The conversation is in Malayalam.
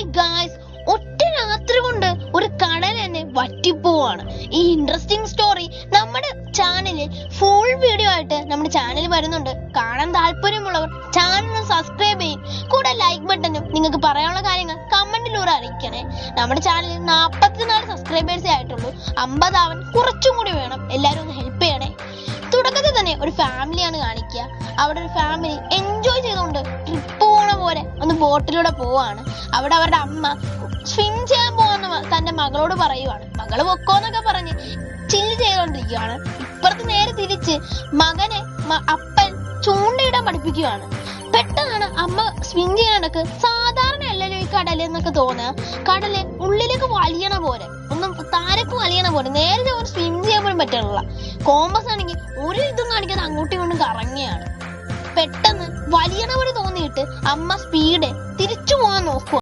ഹായ് ഗായ്സ് ഒറ്റ രാത്രി കൊണ്ട് ഒരു കടൽ തന്നെ വറ്റിപ്പോവാണ്. ഈ ഇൻട്രസ്റ്റിംഗ് സ്റ്റോറി നമ്മുടെ ചാനലിൽ ഫുൾ വീഡിയോ ആയിട്ട് നമ്മുടെ ചാനൽ വരുന്നുണ്ട്. കാണാൻ താല്പര്യമുള്ളവർ ചാനൽ സബ്സ്ക്രൈബ് ചെയ്യും. കൂടെ ലൈക്ക് ബട്ടനും നിങ്ങൾക്ക് പറയാനുള്ള കാര്യങ്ങൾ കമന്റിലൂടെ അറിയിക്കണേ. നമ്മുടെ ചാനലിൽ നാൽപ്പത്തിനാല് സബ്സ്ക്രൈബേഴ്സേ ആയിട്ടുള്ളൂ. അമ്പതാവൻ കുറച്ചും കൂടി വേണം. എല്ലാവരും ഒന്ന് ഹെൽപ്പ് ചെയ്യണേ. തുടക്കത്തിൽ തന്നെ ഒരു ഫാമിലിയാണ് കാണിക്കുക. അവിടെ ഒരു ഫാമിലി എങ്ങനെ പോലെ ഒന്ന് ബോട്ടിലൂടെ പോവാണ്. അവിടെ അവരുടെ അമ്മ സ്വിം ചെയ്യാൻ പോവാന്ന് തന്റെ മകളോട് പറയുവാണ്. മകൾ പൊക്കോന്നൊക്കെ പറഞ്ഞ് ചില്ല് ചെയ്തോണ്ടിരിക്കുകയാണ് ഇപ്പുറത്ത് നേരെ തിരിച്ച് മകനെ അപ്പൻ ചൂണ്ടയിടാൻ പഠിപ്പിക്കുകയാണ് പെട്ടെന്നാണ് അമ്മ സ്വിം ചെയ്യാനൊക്കെ സാധാരണ അല്ലല്ലോ ഈ കടൽ എന്നൊക്കെ തോന്നുക കടൽ ഉള്ളിലേക്ക് വലിയണ പോലെ. ഒന്നും താരക്ക് വലിയണ പോലെ. നേരെ സ്വിം ചെയ്യാൻ പോലും പറ്റുന്നില്ല കോമ്പസ് ആണെങ്കിൽ ഒരു ഇതും കാണിക്കാതെ അങ്ങോട്ടും ഇങ്ങോട്ടും കറങ്ങിയാണ്. പെട്ടെന്ന് വലിയണ പോലെ തോന്നിയിട്ട് അമ്മ സ്പീഡ് തിരിച്ചു പോകാൻ നോക്കുക